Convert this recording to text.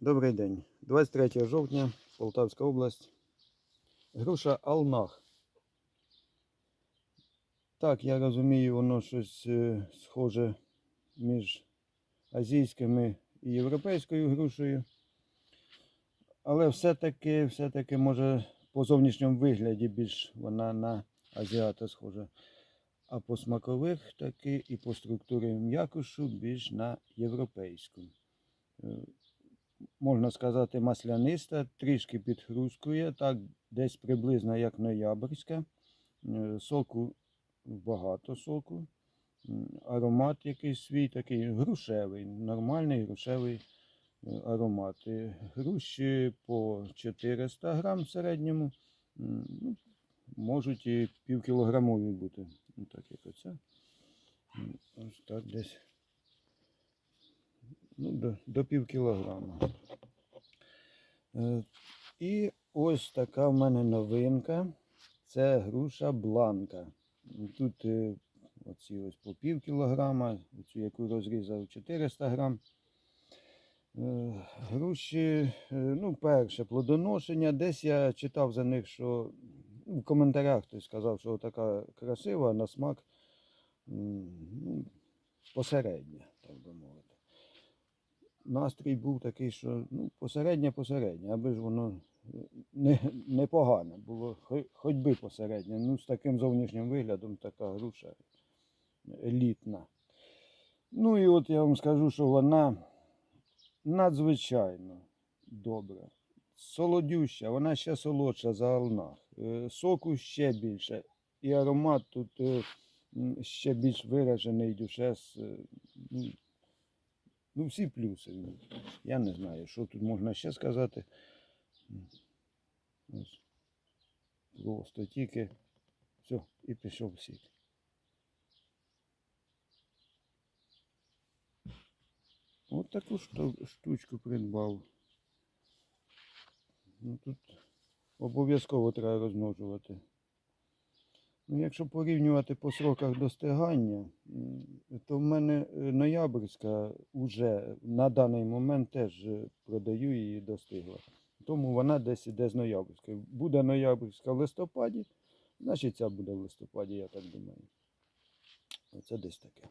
Добрий день. 23 жовтня, Полтавська область. Груша Алнах. Так, я розумію, воно щось е, схоже між азійськими і європейською грушею. Але все-таки, все-таки, може, по зовнішньому вигляді більш вона на азіата схожа. А по смакових таки і по структурі м'якошу більш на європейську. Можна сказати, масляниста, трішки підхрускує, так, десь приблизно як ноябрьська. Е, Соку багато соку. Аромат якийсь свій такий грушевий, нормальний грушевий е, аромат. Е, Груші по 400 грам в середньому. Ну, можуть і півкілограмові бути. Ну, Так як оце. Ось так десь. Ну, до, до пів кілограма. Е, І ось така в мене новинка. Це груша бланка. Тут е, оці ось по пів кілограма, оцю яку розрізав 400 грам. Е, Груші, ну, перше, плодоношення. Десь я читав за них, що ну, в коментарях хтось сказав, що така красива на смак ну, посередня, так би мовити настрій був такий, що ну, посереднє посереднє, аби ж воно е, не, було, хоч би посереднє. Ну, з таким зовнішнім виглядом така груша елітна. Ну і от я вам скажу, що вона надзвичайно добра. Солодюща, вона ще солодша за алнах. Е, Соку ще більше. І аромат тут е, ще більш виражений дюшес. Ну, всі плюси. Я не знаю, що тут можна ще сказати. Ось. Просто тільки все, і пішов сік. От таку шту- штучку придбав. Ну, тут обов'язково треба розмножувати. Ну, якщо порівнювати по сроках достигання, то в мене е, ноябрьська вже на даний момент теж е, продаю її достигла. Тому вона десь іде з ноябрьської. Буде ноябрьська в листопаді, значить ця буде в листопаді, я так думаю. Оце десь таке.